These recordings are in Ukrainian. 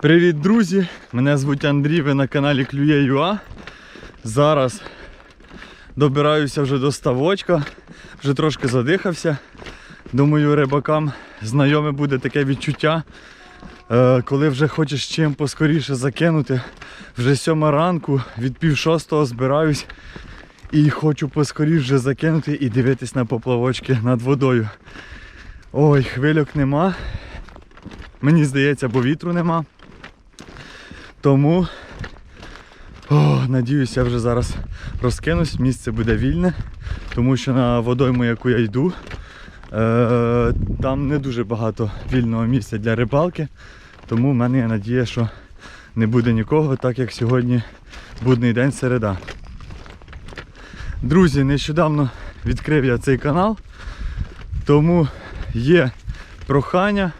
Привіт, друзі! Мене звуть Андрій, ви на каналі Клює.ua. Зараз добираюся вже до ставочка, вже трошки задихався. Думаю, рибакам знайоме буде таке відчуття, е, коли вже хочеш чим поскоріше закинути. Вже сьома ранку, від пів шостого збираюсь і хочу поскоріше закинути і дивитись на поплавочки над водою. Ой, хвильок нема. Мені здається, бо вітру нема. Тому о, надіюся, вже зараз розкинусь, місце буде вільне, тому що на водойму, яку я йду, е, там не дуже багато вільного місця для рибалки. Тому в мене є надія, що не буде нікого, так як сьогодні будний день середа. Друзі, нещодавно відкрив я цей канал, тому є прохання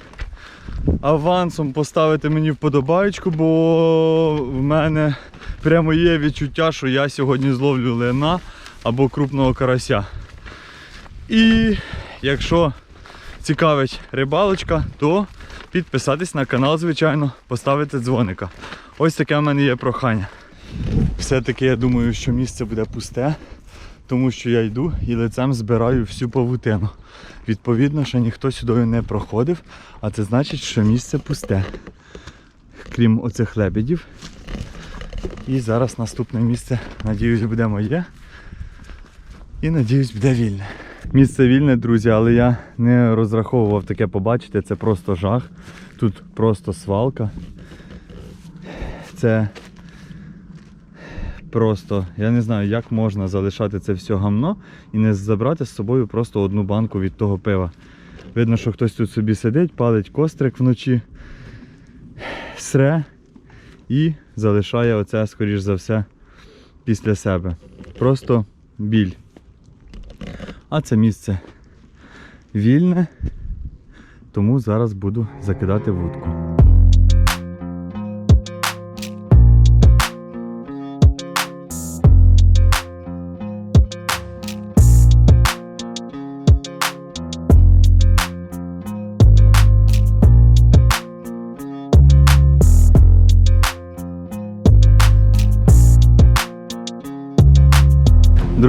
авансом поставити мені вподобайку, бо в мене прямо є відчуття, що я сьогодні зловлю лена або крупного карася. І якщо цікавить рибалочка, то підписатись на канал, звичайно, поставити дзвоника. Ось таке в мене є прохання. Все-таки я думаю, що місце буде пусте, тому що я йду і лицем збираю всю павутину. Відповідно, що ніхто сюди не проходив, а це значить, що місце пусте. Крім оцих лебедів. І зараз наступне місце, надіюсь, буде моє. І надіюсь, буде вільне. Місце вільне, друзі, але я не розраховував таке побачити. Це просто жах. Тут просто свалка. Це просто, я не знаю, як можна залишати це все гамно і не забрати з собою просто одну банку від того пива. Видно, що хтось тут собі сидить, палить кострик вночі, сре і залишає оце, скоріш за все, після себе. Просто біль. А це місце вільне, тому зараз буду закидати вудку.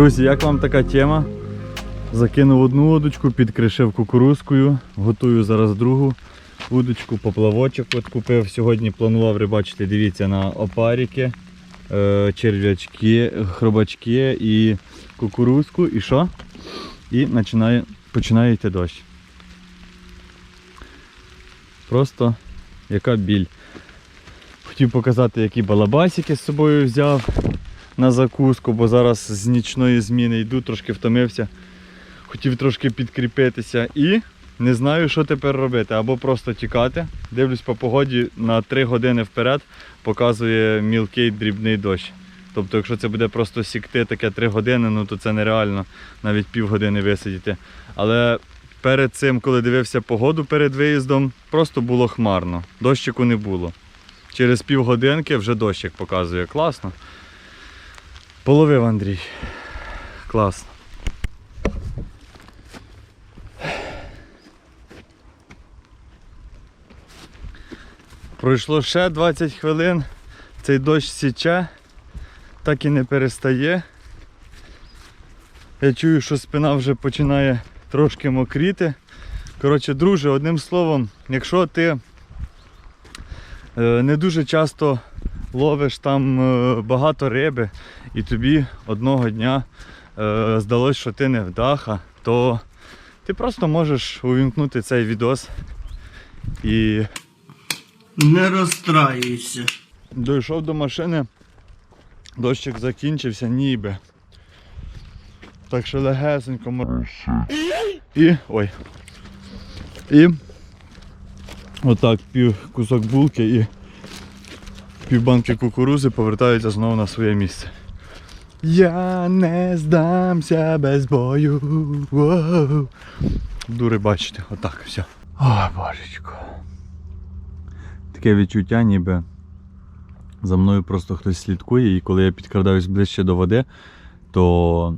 Друзі, як вам така тема? Закинув одну удочку, підкришив кукурузкою, готую зараз другу удочку, поплавочок от купив. Сьогодні планував рибачити, дивіться, на опаріки, е, черв'ячки, хробачки і кукурузку. І що? І починає, починає йти дощ. Просто яка біль. Хотів показати, які балабасики з собою взяв на закуску, бо зараз з нічної зміни йду, трошки втомився. Хотів трошки підкріпитися і не знаю, що тепер робити. Або просто тікати. Дивлюсь по погоді на 3 години вперед показує мілкий дрібний дощ. Тобто, якщо це буде просто сікти таке 3 години, ну то це нереально навіть півгодини висидіти. Але перед цим, коли дивився погоду перед виїздом, просто було хмарно. Дощику не було. Через півгодинки вже дощик показує. Класно. Половив Андрій. Класно. Пройшло ще 20 хвилин. Цей дощ січе, так і не перестає. Я чую, що спина вже починає трошки мокріти. Коротше, друже, одним словом, якщо ти е, не дуже часто ловиш там е, багато риби і тобі одного дня е, здалось, що ти не вдаха, то ти просто можеш увімкнути цей відос і Не розстраюйся. дійшов до машини, дощик закінчився ніби. Так що легесенько мо- І. ой. І отак пів кусок булки і пів банки кукурузи повертаються знову на своє місце. Я не здамся без бою. Воу. Дури бачите, отак все. Ой, божечко. Таке відчуття, ніби за мною просто хтось слідкує, і коли я підкрадаюсь ближче до води, то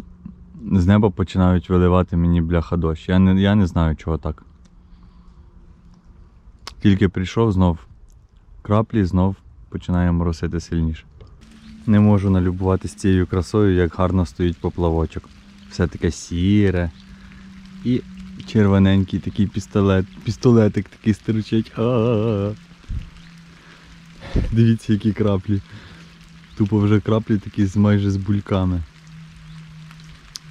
з неба починають виливати мені бляха дощ. Я не, я не знаю, чого так. Тільки прийшов знов краплі знов починає моросити сильніше. Не можу налюбуватися цією красою, як гарно стоїть поплавочок. Все таке сіре. І червоненький такий пістолет, пістолетик такий стерчить. А-а-а. Дивіться, які краплі. Тупо вже краплі такі майже з бульками.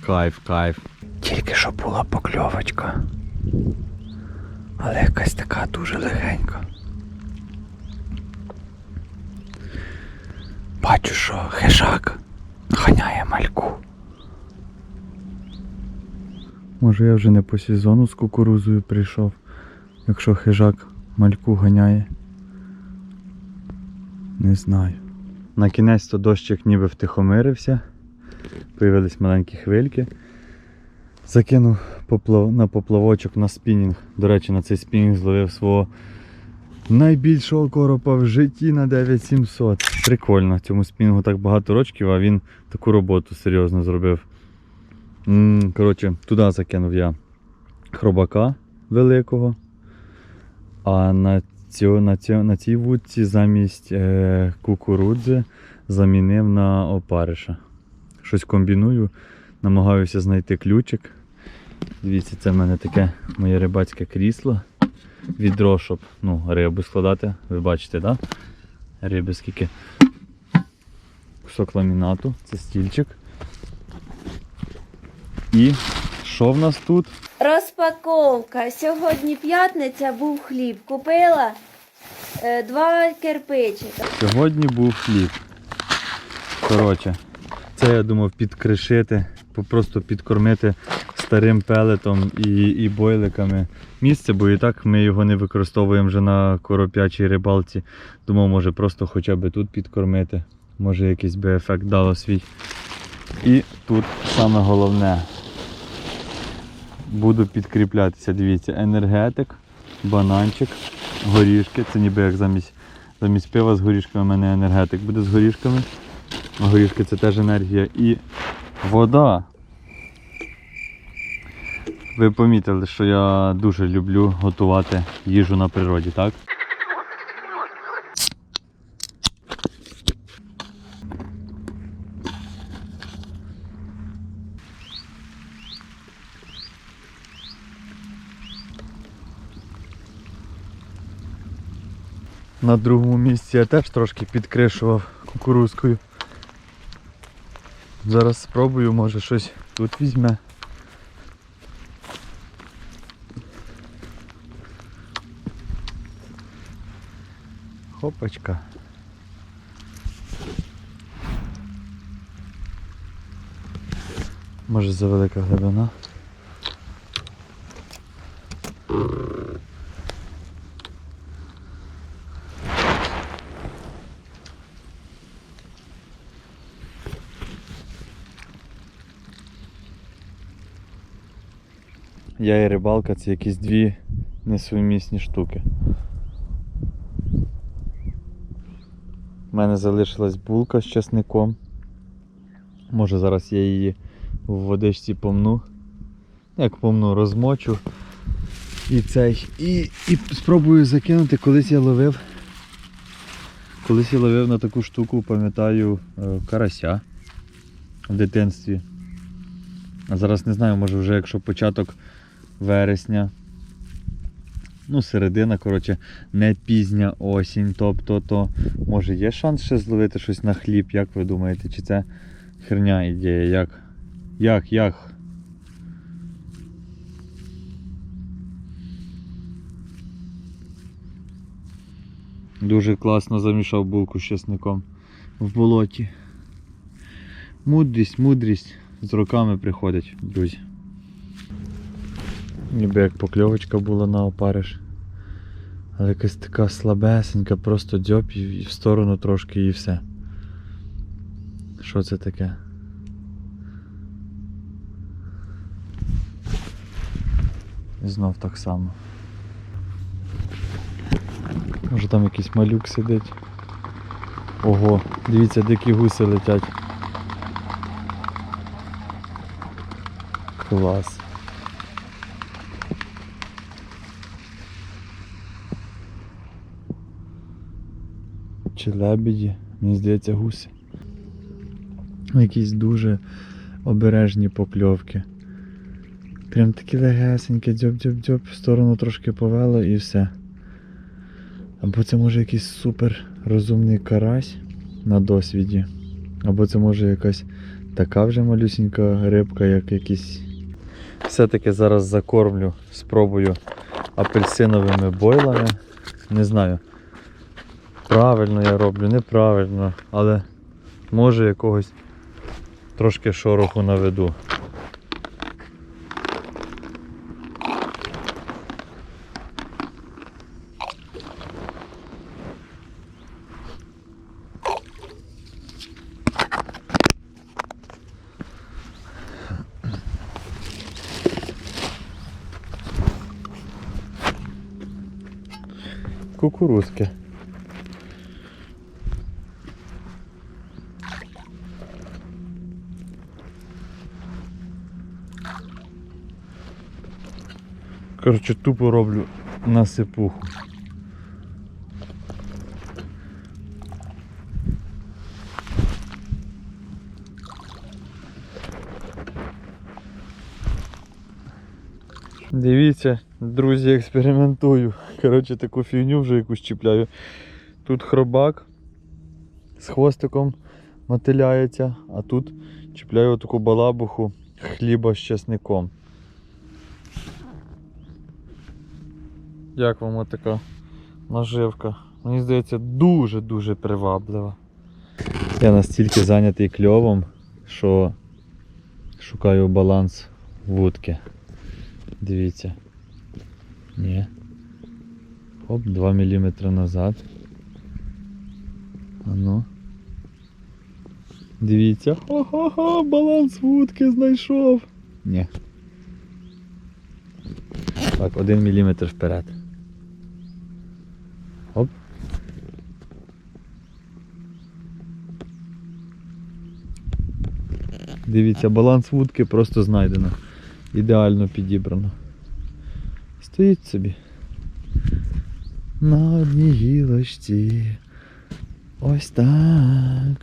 Кайф, кайф. Тільки що була покльовочка. Але якась така дуже легенька. Бачу, що хижак ганяє мальку. Може я вже не по сезону з кукурузою прийшов, якщо хижак мальку ганяє. Не знаю. На кінець то дощик ніби втихомирився. Появились маленькі хвильки. Закинув поплав... на поплавочок на спінінг. До речі, на цей спінінг зловив свого найбільшого коропа в житті на 9700. Прикольно, цьому спінінгу так багато рочків, а він таку роботу серйозно зробив. Коротше, туди закинув я хробака великого. А на, цьо, на, цьо, на цій вудці замість е, кукурудзи замінив на опариша. Щось комбіную, намагаюся знайти ключик. Дивіться, це в мене таке моє рибацьке крісло. Відро, щоб ну, рибу складати. Ви бачите, так? Да? Риби скільки. Кусок ламінату, це стільчик. І що в нас тут? Розпаковка. Сьогодні п'ятниця був хліб. Купила е, два кирпичика. Сьогодні був хліб. Коротше, це я думав підкришити, просто підкормити старим пелетом і, і бойликами місце, бо і так ми його не використовуємо вже на короп'ячій рибалці. Думав, може просто хоча б тут підкормити. Може якийсь би ефект дало свій. І тут саме головне. Буду підкріплятися, дивіться, енергетик, бананчик, горішки. Це ніби як замість Замість пива з горішками у мене енергетик буде з горішками. Горішки це теж енергія. І вода. Ви помітили, що я дуже люблю готувати їжу на природі, так? На другому місці я теж трошки підкришував кукурузкою. Зараз спробую, може щось тут візьме. Хопачка. Може завелика глибина. Я і рибалка це якісь дві несумісні штуки. У мене залишилась булка з часником. Може зараз я її в водичці помну. Як помну, розмочу. І цей. І, і спробую закинути, колись я ловив. Колись я ловив на таку штуку, пам'ятаю, е, карася в дитинстві. А зараз не знаю, може вже якщо початок вересня. Ну, середина, коротше, не пізня осінь. Тобто, то може є шанс ще зловити щось на хліб, як ви думаєте, чи це херня ідея? Як? Як, як? Дуже класно замішав булку з чесником в болоті. Мудрість, мудрість з роками приходить, друзі. Ніби як покльовочка була на опариш. Але якась така слабесенька, просто дзьоб і в сторону трошки і все. Що це таке? І знов так само. Може там якийсь малюк сидить. Ого, дивіться, дикі гуси летять. Клас. Чи лебеді, мені здається, гуси. Якісь дуже обережні покльовки. Прям такі легесенькі, дзьоб-дзьоб-дзьоб, в сторону трошки повело і все. Або це може якийсь супер розумний карась на досвіді. Або це може якась така вже малюсінька рибка, як якийсь. Все-таки зараз закормлю, спробую апельсиновими бойлами. Не знаю. Правильно я роблю, неправильно, але може якогось трошки шороху наведу. Кукурузки. Коротше, тупо роблю насипуху. Дивіться, друзі, експериментую. Коротше, таку фігню вже якусь чіпляю. Тут хробак з хвостиком мотиляється, а тут чіпляю таку балабуху хліба з чесником. Як вам така наживка? Мені здається, дуже-дуже приваблива. Я настільки зайнятий кльовом, що шукаю баланс вудки. Дивіться. Ні. Оп, 2 мм назад. А ну. Дивіться. Ха-ха-ха, баланс вудки знайшов. Ні. Так, 1 мм вперед. Оп. Дивіться, баланс вудки просто знайдено. Ідеально підібрано. Стоїть собі. На одній гілочці. Ось так.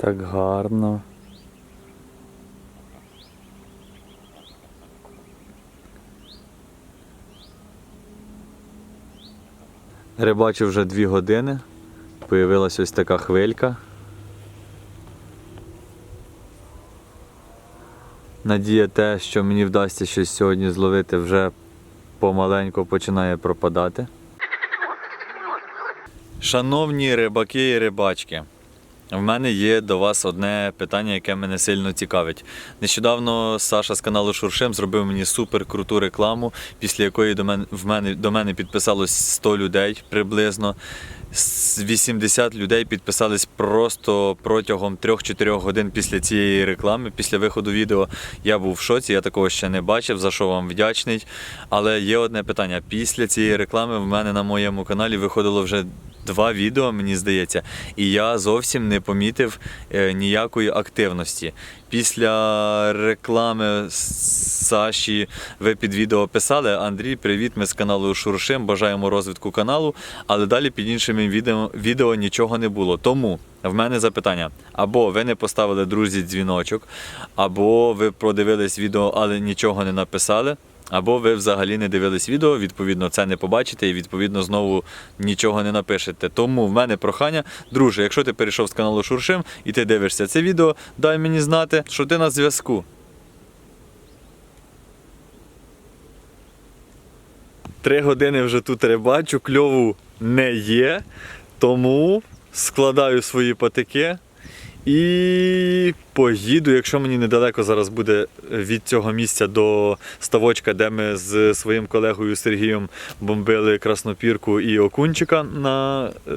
Так гарно. Рибачу вже дві години. Появилась ось така хвилька. Надія те, що мені вдасться щось сьогодні зловити, вже помаленьку починає пропадати. Шановні рибаки і рибачки, в мене є до вас одне питання, яке мене сильно цікавить. Нещодавно Саша з каналу Шуршим зробив мені супер круту рекламу, після якої до мене, в мене, до мене підписалось 100 людей приблизно. С- 80 людей підписались просто протягом 3-4 годин після цієї реклами, після виходу відео. Я був в шоці, я такого ще не бачив, за що вам вдячний. Але є одне питання. Після цієї реклами в мене на моєму каналі виходило вже два відео, мені здається, і я зовсім не помітив е, ніякої активності. Після реклами Саші ви під відео писали Андрій, привіт, ми з каналу Шуршим, бажаємо розвитку каналу, але далі під іншими відео, відео нічого не було. Тому в мене запитання: або ви не поставили друзі дзвіночок, або ви продивились відео, але нічого не написали. Або ви взагалі не дивились відео, відповідно, це не побачите і відповідно знову нічого не напишете. Тому в мене прохання, друже, якщо ти перейшов з каналу Шуршим і ти дивишся це відео, дай мені знати, що ти на зв'язку. Три години вже тут рибачу, кльову не є, тому складаю свої патики і поїду, якщо мені недалеко зараз буде від цього місця до ставочка, де ми з своїм колегою Сергієм бомбили краснопірку і окунчика на е,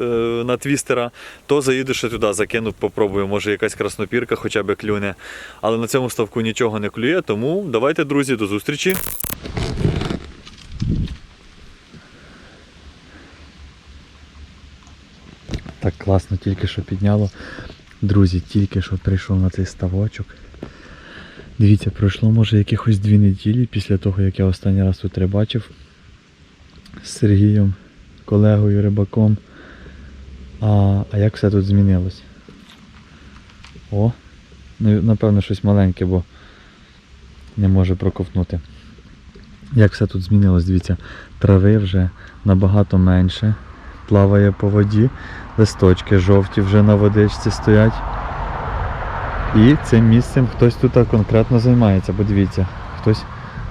на твістера, то заїду ще туди, закину, попробую, може якась краснопірка хоча б клюне. Але на цьому ставку нічого не клює, тому давайте, друзі, до зустрічі. Так класно, тільки що підняло. Друзі, тільки що прийшов на цей ставочок. Дивіться, пройшло може якихось дві неділі після того, як я останній раз тут рибачив з Сергієм, колегою, рибаком. А, а як все тут змінилось? О, напевно, щось маленьке, бо не може проковтнути. Як все тут змінилось, дивіться, трави вже набагато менше, плаває по воді, листочки жовті вже на водичці стоять. І цим місцем хтось тут конкретно займається, бо дивіться, хтось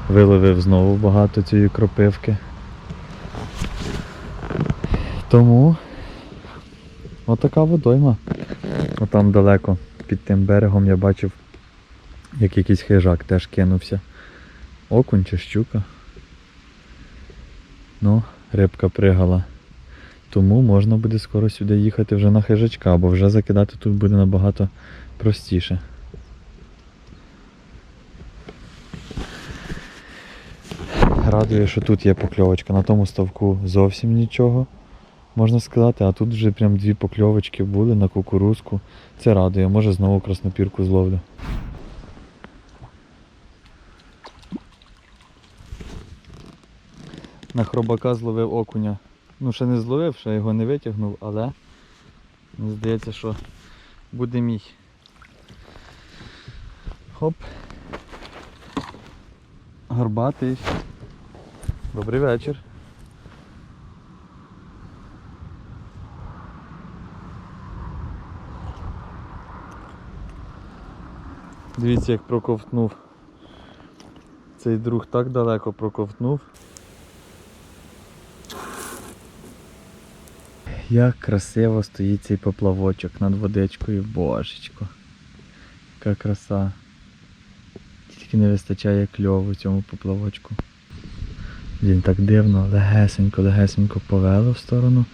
виловив знову багато цієї кропивки. Тому отака водойма. Отам далеко під тим берегом я бачив, як якийсь хижак теж кинувся. Окунь чи щука. Ну, рибка пригала. Тому можна буде скоро сюди їхати вже на хижачка, бо вже закидати тут буде набагато простіше. Радує, що тут є покльовочка. На тому ставку зовсім нічого, можна сказати, а тут вже прям дві покльовочки були на кукурузку. Це радує, може знову краснопірку зловлю. На хробака зловив окуня. Ну, ще не зловив, ще його не витягнув, але мені здається, що буде мій. Хоп. Горбатий. Добрий вечір. Дивіться, як проковтнув. Цей друг так далеко проковтнув. Як красиво стоїть цей поплавочок над водичкою, божечко. Яка краса. Тільки не вистачає кльову цьому поплавочку. Він так дивно, легесенько, легесенько повело в сторону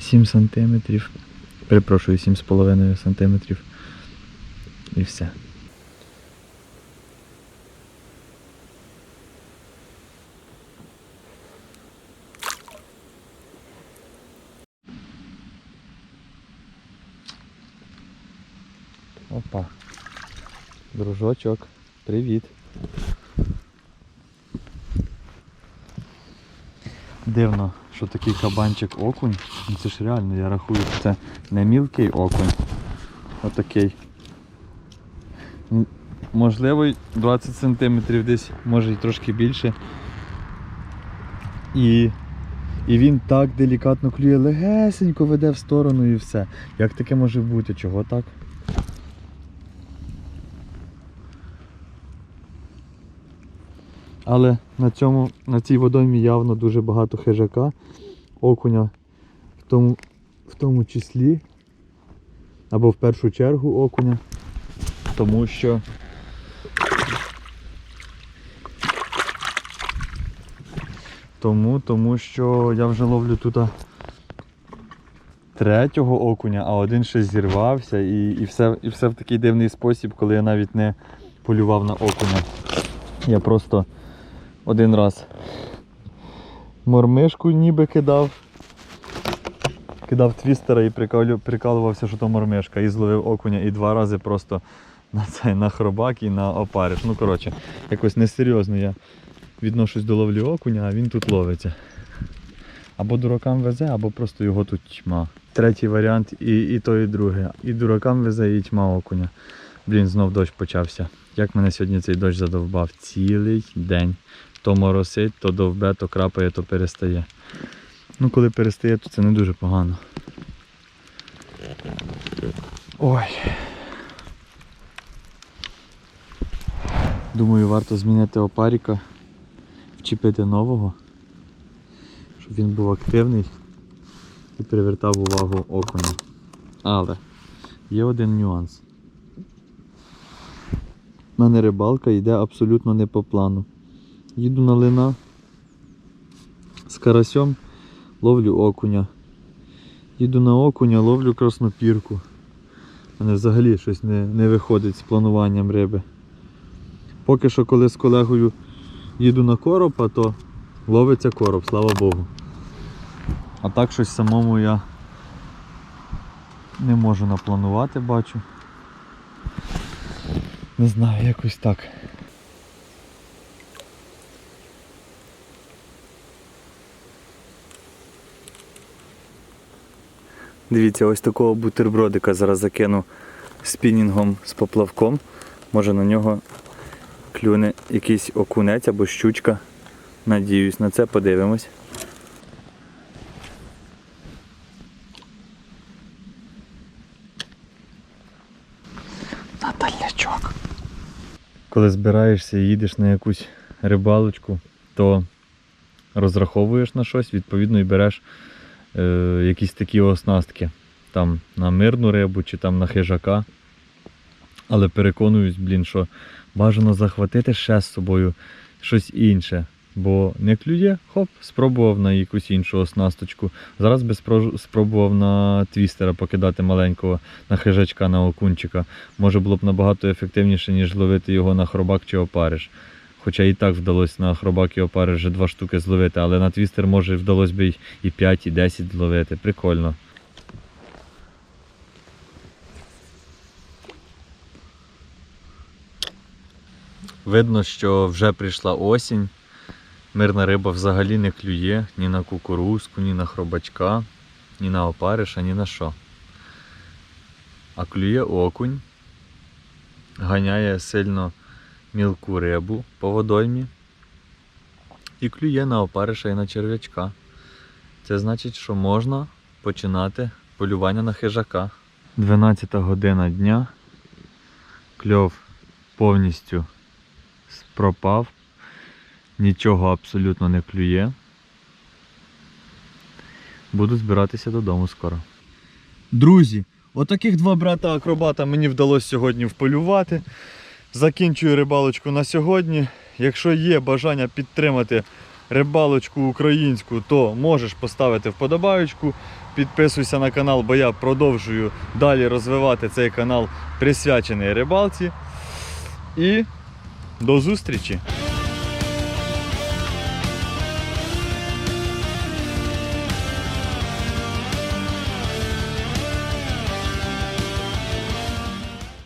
7 сантиметрів. Перепрошую, 7,5 сантиметрів. І все. Дружочок, привіт. Дивно, що такий кабанчик окунь. Ну це ж реально, я рахую, що це не мілкий окунь. Отакий. Можливо, й 20 см десь, може й трошки більше. І, і він так делікатно клює, легесенько веде в сторону і все. Як таке може бути? Чого так? Але на цьому, на цій водоймі явно дуже багато хижака, окуня в тому, в тому числі, або в першу чергу окуня, тому що тому, тому що я вже ловлю тут третього окуня, а один ще зірвався і, і, все, і все в такий дивний спосіб, коли я навіть не полював на окуня. Я просто один раз мормишку ніби кидав. Кидав твістера і прикалувався, що то мормишка, і зловив окуня, і два рази просто на цей на хробак і на опариш. Ну, коротше, якось несерйозно я відношусь до ловлі окуня, а він тут ловиться. Або дуракам везе, або просто його тут тьма. Третій варіант і, і то, і друге. І дуракам везе, і тьма окуня. Блін, знов дощ почався. Як мене сьогодні цей дощ задовбав цілий день. То моросить, то довбе, то крапає, то перестає. Ну, коли перестає, то це не дуже погано. Ой. Думаю, варто змінити опаріка, вчепити нового, щоб він був активний і привертав увагу окуня. Але є один нюанс. У мене рибалка йде абсолютно не по плану. Їду на лина з карасьом, ловлю окуня. Їду на окуня, ловлю краснопірку. У мене взагалі щось не, не виходить з плануванням риби. Поки що, коли з колегою їду на коропа, то ловиться короб, слава Богу. А так щось самому я Не можу напланувати, бачу. Не знаю, якось так. Дивіться, ось такого бутербродика зараз закину спінінгом з поплавком. Може на нього клюне якийсь окунець або щучка. Надіюсь, на це подивимось. Натальячок. Коли збираєшся і їдеш на якусь рибалочку, то розраховуєш на щось, відповідно і береш е, якісь такі оснастки. Там на мирну рибу чи там на хижака. Але переконуюсь, блін, що бажано захватити ще з собою щось інше. Бо не клює, хоп, спробував на якусь іншу оснасточку. Зараз би спробував на твістера покидати маленького на хижачка, на окунчика. Може було б набагато ефективніше, ніж ловити його на хробак чи опариш. Хоча і так вдалося на хробак і опариш вже два штуки зловити, але на твістер може вдалося б і 5, і 10 зловити. Прикольно. Видно, що вже прийшла осінь. Мирна риба взагалі не клює ні на кукурузку, ні на хробачка, ні на опариша, ні на що. А клює окунь, ганяє сильно мілку рибу по водоймі і клює на опариша і на черв'ячка. Це значить, що можна починати полювання на хижака. 12 година дня. Кльов повністю пропав. Нічого абсолютно не клює. Буду збиратися додому скоро. Друзі, отаких два брата акробата мені вдалося сьогодні вполювати. Закінчую рибалочку на сьогодні. Якщо є бажання підтримати рибалочку українську, то можеш поставити вподобаючку. Підписуйся на канал, бо я продовжую далі розвивати цей канал присвячений рибалці. І до зустрічі!